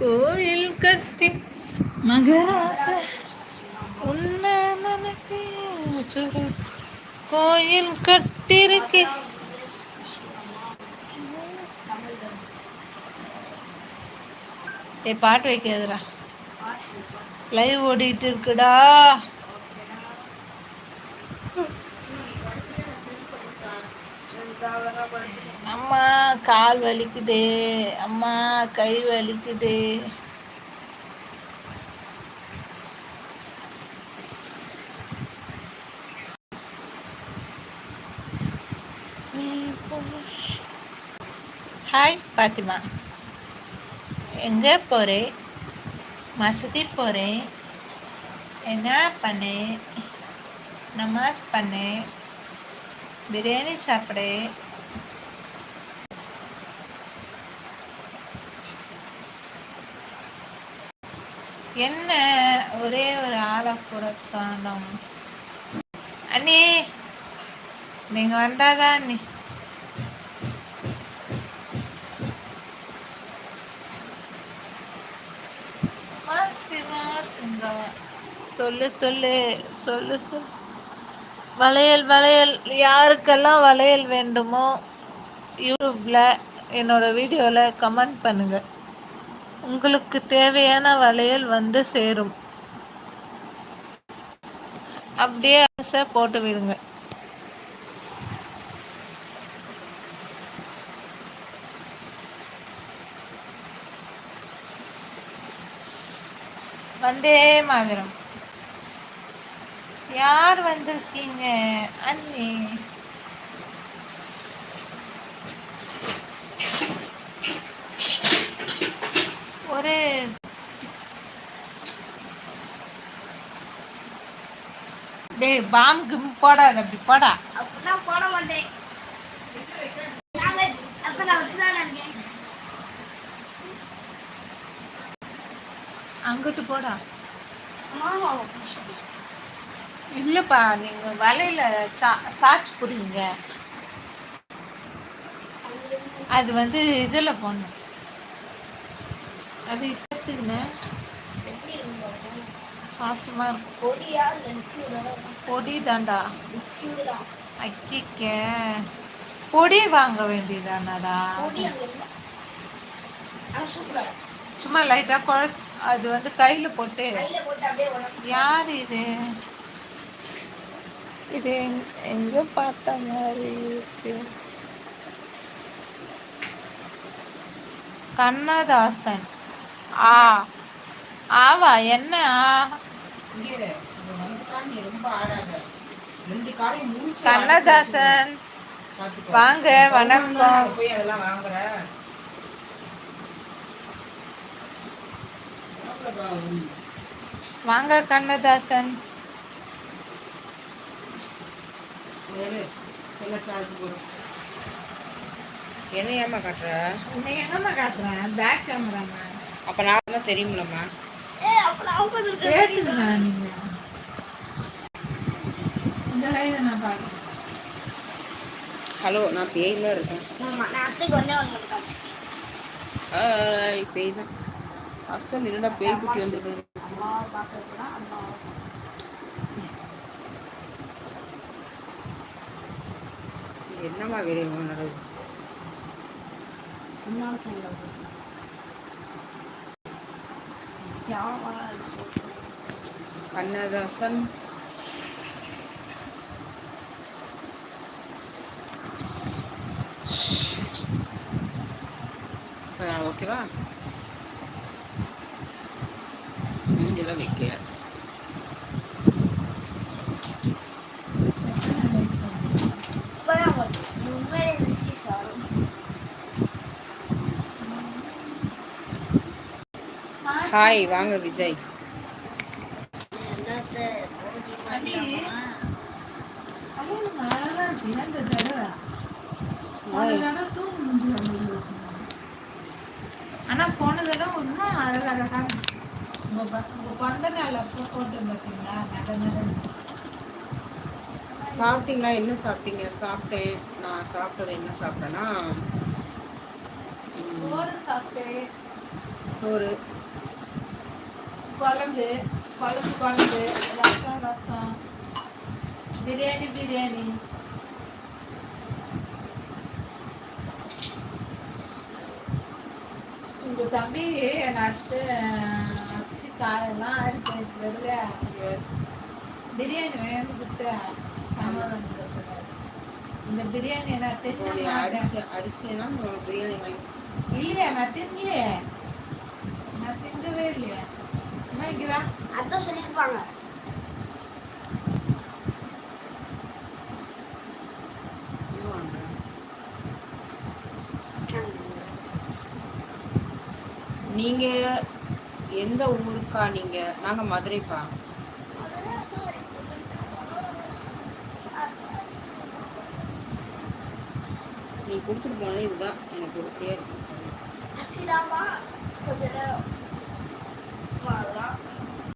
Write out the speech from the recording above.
கோயில் கட்டி மகராச. உன்னை நனக்கு கோயில் கட்டிருக்கே. ஏ பாட்டு வைக்காதுடா. லைவ் ஓடிட்டு இருக்குடா அம்மா கால் வலிக்குது அம்மா கை வலிக்குது. ஹாய் பாத்திமா எங்கே போகிறேன் மசூதி போகிறேன் என்ன பண்ணேன் நமாஸ் பண்ணேன் பிரியாணி சாப்பிட்றேன் என்ன ஒரே ஒரு ஆளை கூட காணோம் அண்ணி? நீங்க வந்தாதான் அண்ணி சொல்லு சொல்லு சொல்லு சொல்லு. வளையல் வளையல். யாருக்கெல்லாம் வளையல் வேண்டுமோ யூடியூப்பில் என்னோட வீடியோவில் கமெண்ட் பண்ணுங்கள் உங்களுக்கு தேவையான வளையல் வந்து சேரும். அப்படியே ஆசை போட்டு விடுங்க. வந்தே மாதிரம். யார் வந்திருக்கீங்க அண்ணி ஒரு டேய் பாம் கிம் போடாத அப்படி போடா. நான் போட மாட்டேன். அங்கிட்டு போடா. இல்லைப்பா நீங்கள் வலையில் சா சாட்சி புரியுங்க அது வந்து இதில் போடணும். அது இப்போத்துக்குண்ணே லிக்யூடா பொடி தாண்டா. அக்கிக்க. பொடி வாங்க வேண்டியதானடா? சும்மா லைட்டாக குழ அது வந்து கையில் போட்டு. யார் இது? இது எங்- எங்க பார்த்த மாதிரி இருக்கு. கண்ணதாசன். ஆ. ஆவா என்ன? ஆ. கண்ணதாசன் வாங்க வணக்கம். போய் அதெல்லாம் வாங்குற. வாங்க கண்ணதாசன். என்ன ஏமா காட்டுற? நீ என்னம்மா காட்டுறேன்? பேக் கேமராமேன் அப்போ நான் தெரியுமில்லம்மா பேசுங்க. நீங்க இந்த லைனை நான் பார்க்குறேன் ஹலோ நான் பேயில இருக்கேன் பேய் தான் அசல் என்னடா பேய் குட்டி வந்திருக்கு என்னம்மா வேலையம்மா நடக்குது அம்மா சேனல் கேவலமா இருக்கு கண்ணதாசன் ஓகேவா? இங்கெல்லாம் வைக்க இப்பதான் வருது. இது உண்மையிலே இந்த சீரிஸ் வரும் ஹாய் வாங்க விஜய் என்னத்த போகி அண்ணி. பண்ணலாமா? அவ்வளவு அழகா இருக்கு இந்த தடவை போன தடவை தூங்கு மூஞ்சி வந்தது. ஆனா போன தடவை இன்னும் அழகழகா இருந்துச்சு. உங்க பிறந்த நாள் அப்போ போட்டேன் பார்த்தீங்களா நகை நகை. சாப்பிட்டீங்களா? என்ன சாப்பிட்டீங்க? சாப்பிட்டேன். நான் சாப்பிட்டது என்ன சாப்பிட்டேன்னா சோறு சாப்பிட்டு சோறு. குழம்பு குழம்பு குழம்பு. ரசம் ரசம். பிரியாணி பிரியாணி. உங்க தம்பி நட்டு அச்சு காயெல்லாம் அடிக்க தெரியல பிரியாணி வேணும் கொடுத்து சமாதானம். இந்த பிரியாணி நான் தின்ன அடிச்சு அடிச்சேன்னா பிரியாணி வாங்கி இல்லையா நான் தின்னலையே. நான் திங்கவே இல்லையா. அதான் சொல்லியிருப்பாங்க. நீங்க எந்த ஊருக்கா நீங்க? நாங்க மதுரைப்பா. நீ கொடுத்துட்டு போனது இதுதான் எனக்கு ஒரு கொஞ்ச நேரம்.